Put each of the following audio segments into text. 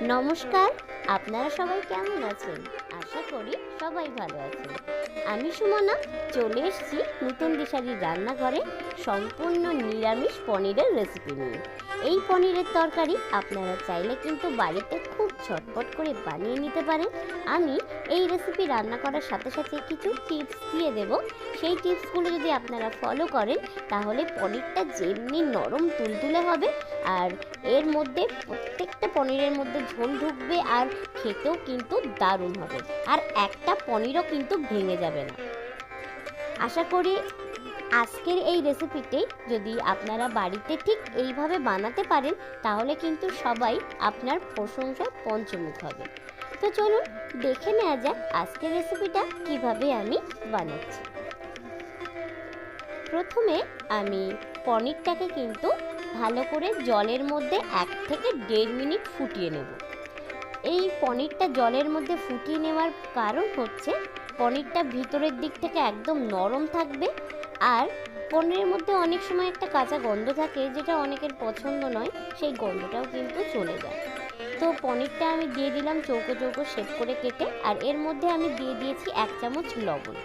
নমস্কার, আপনারা সবাই কেমন আছেন? আশা করি সবাই ভালো আছেন। আমি সুমনা, চলে এসেছি নতুন দিশারির রান্নাঘরে সম্পূর্ণ নিরামিষ পনিরের রেসিপি নিয়ে। এই পনিরের তরকারি আপনারা চাইলে কিন্তু বাড়িতে খুব ঝটপট করে বানিয়ে নিতে পারেন। আমি এই রেসিপি রান্না করার সাথে সাথে কিছু টিপস দিয়ে দেব। সেই টিপসগুলো যদি আপনারা ফলো করেন, তাহলে পনিরটা যেমনি নরম তুলতুলে হবে আর এর মধ্যে প্রত্যেকটা পনিরের মধ্যে ঝোল ঢুকবে আর খেতেও কিন্তু দারুণ হবে। আর একটা পনিরও কিন্তু ভেঙে যাবে না। আশা করি আজকের এই রেসিপিটি যদি আপনারা বাড়িতে ঠিক এইভাবে বানাতে পারেন, তাহলে কিন্তু সবাই আপনার প্রশংসা পঞ্চমুখ হবে। তো চলুন দেখে নেওয়া যাক আজকের রেসিপিটা কীভাবে আমি বানাচ্ছি। প্রথমে আমি পনিরটাকে কিন্তু ভালো করে জলের মধ্যে এক থেকে দেড় মিনিট ফুটিয়ে নেব। এই পনিরটা জলের মধ্যে ফুটিয়ে নেওয়ার কারণ হচ্ছে, পনিরটা ভিতরের দিক থেকে একদম নরম থাকবে আর পনিরের মধ্যে অনেক সময় একটা কাঁচা গন্ধ থাকে যেটা অনেকের পছন্দ নয়, সেই গন্ধটাও কিন্তু চলে যায়। তো পনিরটা আমি দিয়ে দিলাম চৌকো চৌকো শেপ করে কেটে আর এর মধ্যে আমি দিয়ে দিয়েছি এক চামচ লবণ।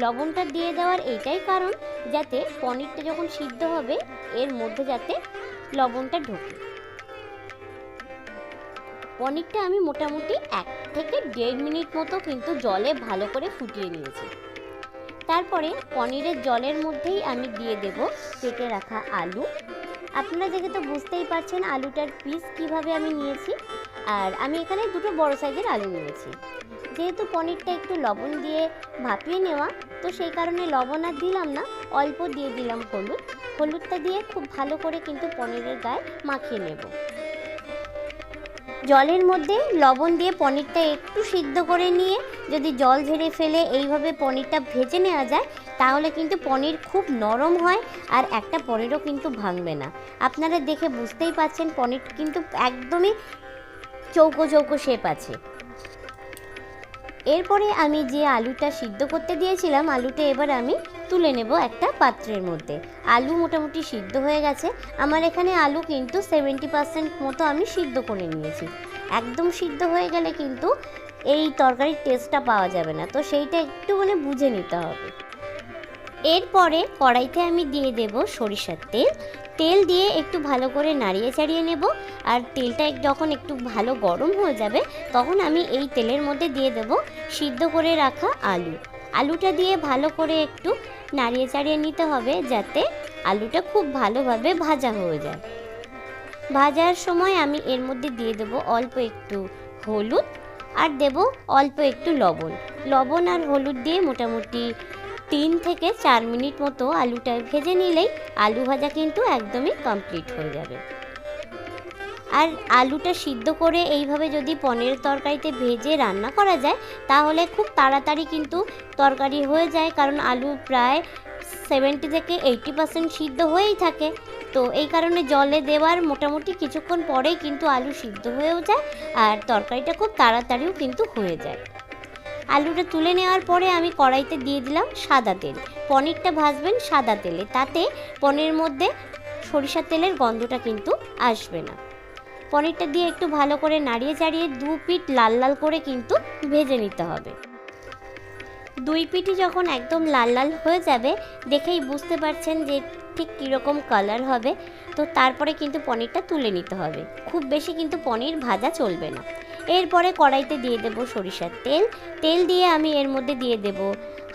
লবণটা দিয়ে দেওয়ার এইটাই কারণ যাতে পনিরটা যখন সিদ্ধ হবে, এর মধ্যে যাতে লবণটা ঢোকে। পনিরটা আমি মোটামুটি এক থেকে দেড় মিনিট মতো কিন্তু জলে ভালো করে ফুটিয়ে নিয়েছি। তারপরে পনিরের জলের মধ্যেই আমি দিয়ে দেব কেটে রাখা আলু। আপনারা দেখে তো বুঝতেই পারছেন আলুটার পিস কীভাবে আমি নিয়েছি, আর আমি এখানে দুটো বড় সাইজের আলু নিয়েছি। যেহেতু পনিরটা একটু লবণ দিয়ে ভাপিয়ে নেওয়া, তো সেই কারণে লবণ আর দিলাম না, অল্প দিয়ে দিলাম হলুদ। হলুদটা দিয়ে খুব ভালো করে কিন্তু পনিরের গায়ে মাখিয়ে নেব। জলের মধ্যে লবণ দিয়ে পনিরটা একটু সিদ্ধ করে নিয়ে যদি জল ঝেড়ে ফেলে এইভাবে পনিরটা ভেজে নেওয়া যায়, তাহলে কিন্তু পনির খুব নরম হয় আর একটা পনিরও কিন্তু ভাঙবে না। আপনারা দেখে বুঝতেই পাচ্ছেন পনির কিন্তু একদমই চৌকো চৌকো শেপ আছে। এরপরে আমি যে আলুটা সিদ্ধ করতে দিয়েছিলাম, আলুটা এবার আমি তুলে নেব একটা পাত্রের মধ্যে। আলু মোটামুটি সিদ্ধ হয়ে গেছে। আমার এখানে আলু কিন্তু সেভেন্টি পার্সেন্ট মতো আমি সিদ্ধ করে নিয়েছি। একদম সিদ্ধ হয়ে গেলে কিন্তু এই তরকারির টেস্টটা পাওয়া যাবে না। তো সেইটা একটু মানে বুঝে নিতে হবে। এরপরে কড়াইতে আমি দিয়ে দেব সরিষার তেল। তেল দিয়ে একটু ভালো করে নাড়িয়ে চাড়িয়ে নেব। আর তেলটা যখন একটু ভালো গরম হয়ে যাবে, তখন আমি এই তেলের মধ্যে দিয়ে দেব সিদ্ধ করে রাখা আলু। আলুটা দিয়ে ভালো করে একটু নাড়িয়ে চাড়িয়ে নিতে হবে যাতে আলুটা খুব ভালোভাবে ভাজা হয়ে যায়। ভাজার সময় আমি এর মধ্যে দিয়ে দেব অল্প একটু হলুদ আর দেব অল্প একটু লবণ। লবণ আর হলুদ দিয়ে মোটামুটি তিন থেকে চার মিনিট মতো আলুটা ভেজে নিলেই আলু ভাজা কিন্তু একদমই কমপ্লিট হয়ে যাবে। আর আলুটা সিদ্ধ করে এইভাবে যদি পনিরের তরকারিতে ভেজে রান্না করা যায়, তাহলে খুব তাড়াতাড়ি কিন্তু তরকারি হয়ে যায়। কারণ আলু প্রায় সেভেন্টি থেকে এইটি পার্সেন্ট সিদ্ধ হয়েই থাকে। তো এই কারণে জলে দেওয়ার মোটামুটি কিছুক্ষণ পরেই কিন্তু আলু সিদ্ধ হয়েও যায় আর তরকারিটা খুব তাড়াতাড়িও কিন্তু হয়ে যায়। আলুটা তুলে নেওয়ার পরে আমি কড়াইতে দিয়ে দিলাম সাদা তেল। পনিরটা ভাজবেন সাদা তেলে, তাতে পনিরের মধ্যে সরিষার তেলের গন্ধটা কিন্তু আসবে না। পনিরটা দিয়ে একটু ভালো করে নাড়িয়ে চাড়িয়ে দু পিঠ লাল লাল করে কিন্তু ভেজে নিতে হবে। দুই পিঠই যখন একদম লাল লাল হয়ে যাবে, দেখেই বুঝতে পারছেন যে ঠিক কীরকম কালার হবে। তো তারপরে কিন্তু পনিরটা তুলে নিতে হবে। খুব বেশি কিন্তু পনির ভাজা চলবে না। এরপরে কড়াইতে দিয়ে দেব সরিষার তেল। তেল দিয়ে আমি এর মধ্যে দিয়ে দেব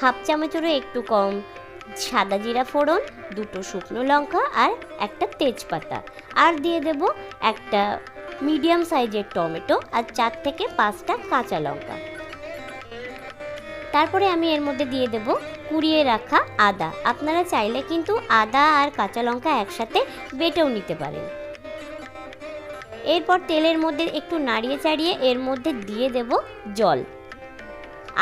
হাফ চামচেরও একটু কম সাদা জিরা ফোড়ন, দুটো শুকনো লঙ্কা আর একটা তেজপাতা। আর দিয়ে দেব একটা মিডিয়াম সাইজের টমেটো আর চার থেকে পাঁচটা কাঁচা লঙ্কা। তারপরে আমি এর মধ্যে দিয়ে দেব কুড়িয়ে রাখা আদা। আপনারা চাইলে কিন্তু আদা আর কাঁচা লঙ্কা একসাথে বেটেও নিতে পারেন। এরপর তেলের মধ্যে একটু নাড়িয়ে চাড়িয়ে এর মধ্যে দিয়ে দেব জল।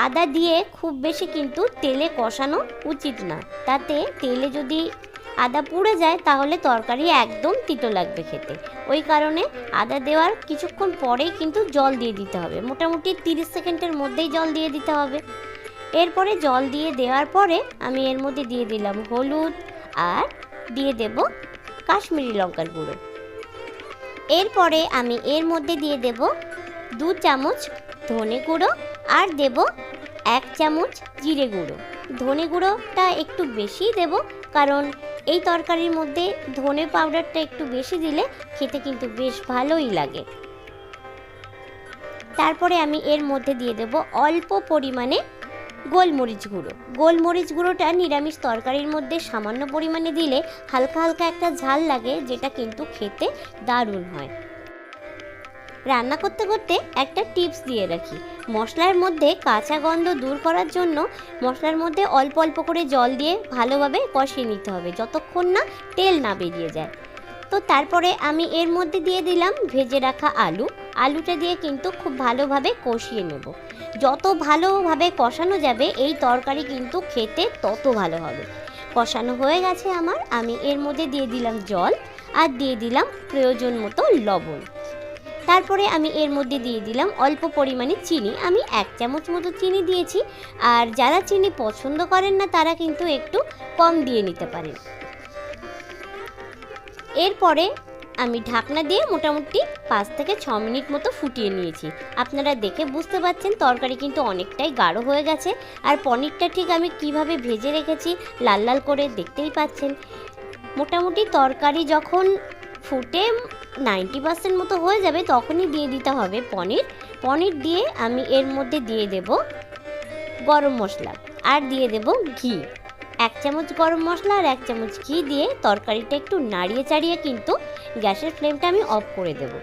আদা দিয়ে খুব বেশি কিন্তু তেলে কষানো উচিত না। তাতে তেলে যদি আদা পুড়ে যায়, তাহলে তরকারি একদম তিতো লাগবে খেতে। ওই কারণে আদা দেওয়ার কিছুক্ষণ পরেই কিন্তু জল দিয়ে দিতে হবে। মোটামুটি তিরিশ সেকেন্ডের মধ্যেই জল দিয়ে দিতে হবে। এরপরে জল দিয়ে দেওয়ার পরে আমি এর মধ্যে দিয়ে দিলাম হলুদ আর দিয়ে দেব কাশ্মীরি লঙ্কার গুঁড়ো। এরপরে আমি এর মধ্যে দিয়ে দেব দু চামচ ধনে গুঁড়ো আর দেব এক চামচ জিরে গুঁড়ো। ধনে গুঁড়োটা একটু বেশিই দেব, কারণ এই তরকারির মধ্যে ধনে পাউডারটা একটু বেশি দিলে খেতে কিন্তু বেশ ভালোই লাগে। তারপরে আমি এর মধ্যে দিয়ে দেব অল্প পরিমাণে গোলমরিচ গুঁড়ো। গোলমরিচ গুঁড়োটা নিরামিষ তরকারির মধ্যে সামান্য পরিমাণে দিলে হালকা হালকা একটা ঝাল লাগে, যেটা কিন্তু খেতে দারুণ হয়। রান্না করতে করতে একটা টিপস দিয়ে রাখি। মশলার মধ্যে কাঁচা গন্ধ দূর করার জন্য মশলার মধ্যে অল্প অল্প করে জল দিয়ে ভালোভাবে কষিয়ে নিতে হবে, যতক্ষণ না তেল না বেরিয়ে যায়। তো তারপরে আমি এর মধ্যে দিয়ে দিলাম ভেজে রাখা আলু। আলুটা দিয়ে কিন্তু খুব ভালোভাবে কষিয়ে নেব। যত ভালোভাবে কষানো যাবে, এই তরকারি কিন্তু খেতে তত ভালো হবে। কষানো হয়ে গেছে আমার। আমি এর মধ্যে দিয়ে দিলাম জল আর দিয়ে দিলাম প্রয়োজন মতো লবণ। তারপরে আমি এর মধ্যে দিয়ে দিলাম অল্প পরিমাণে চিনি। আমি এক চামচ মতো চিনি দিয়েছি। আর যারা চিনি পছন্দ করেন না, তারা কিন্তু একটু কম দিয়ে নিতে পারেন। এরপরে আমি ঢাকনা দিয়ে মোটামুটি পাঁচ থেকে ছ মিনিট মতো ফুটিয়ে নিয়েছি। আপনারা দেখে বুঝতে পারছেন তরকারি কিন্তু অনেকটাই গাঢ় হয়ে গেছে। আর পনিরটা ঠিক আমি কীভাবে ভেজে রেখেছি, লাল লাল করে দেখতেই পাচ্ছেন। মোটামুটি তরকারি যখন ফুটে নাইনটি পার্সেন্ট মতো হয়ে যাবে, তখনই দিয়ে দিতে হবে পনির। পনির দিয়ে আমি এর মধ্যে দিয়ে দেব গরম মশলা আর দিয়ে দেব ঘি। এক চামচ গরম মশলা আর এক চামচ ঘি দিয়ে তরকারিটা একটু নাড়িয়ে চাড়িয়ে কিন্তু গ্যাসের ফ্লেমটা আমি অফ করে দেব।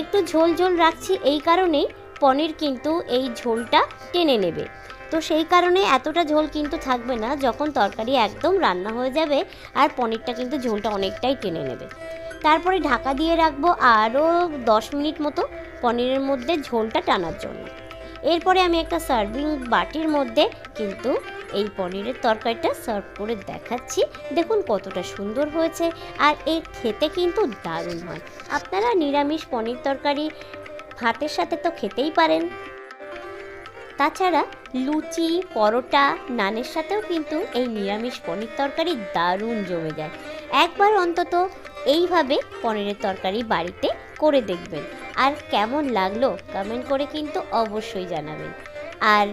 একটু ঝোল ঝোল রাখছি, এই কারণেই পনির কিন্তু এই ঝোলটা টেনে নেবে। তো সেই কারণে এতটা ঝোল কিন্তু থাকবে না, যখন তরকারি একদম রান্না হয়ে যাবে আর পনিরটা কিন্তু ঝোলটা অনেকটাই টেনে নেবে। তারপরে ঢাকা দিয়ে রাখব আরও দশ মিনিট মতো পনিরের মধ্যে ঝোলটা টানার জন্য। এরপরে আমি একটা সার্ভিং বাটির মধ্যে কিন্তু এই পনিরের তরকারিটা সার্ভ করে দেখাচ্ছি। দেখুন কতটা সুন্দর হয়েছে আর এর খেতে কিন্তু দারুণ হয়। আপনারা নিরামিষ পনির তরকারি ভাতের সাথে তো খেতেই পারেন। তাছাড়া লুচি, পরোটা, নানের সাথেও কিন্তু এই নিরামিষ পনির তরকারি দারুণ জমে যায়। একবার অন্তত এইভাবে পনিরের তরকারি বাড়িতে করে দেখবেন। আর কেমন লাগল কমেন্ট করে কিন্তু অবশ্যই জানাবেন। আর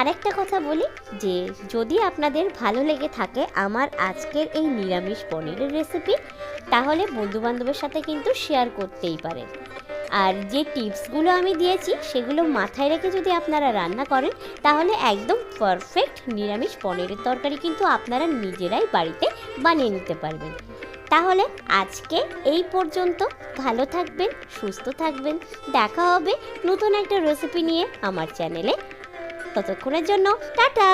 আরেকটা কথা বলি, যে যদি আপনাদের ভালো লেগে থাকে আমার আজকের এই নিরামিষ পনিরের রেসিপি তাহলে বন্ধুবান্ধবের সাথে কিন্তু শেয়ার করতেই পারেন। আর যে টিপসগুলো আমি দিয়েছি, সেগুলো মাথায় রেখে যদি আপনারা রান্না করেন, তাহলে একদম পারফেক্ট নিরামিষ পনিরের তরকারি কিন্তু আপনারা নিজেরাই বাড়িতে বানিয়ে নিতে পারবেন। তাহলে আজকে এই পর্যন্ত। ভালো থাকবেন, সুস্থ থাকবেন। দেখা হবে নতুন একটা রেসিপি নিয়ে আমার চ্যানেলে ততক্ষণের জন্য, টাটা!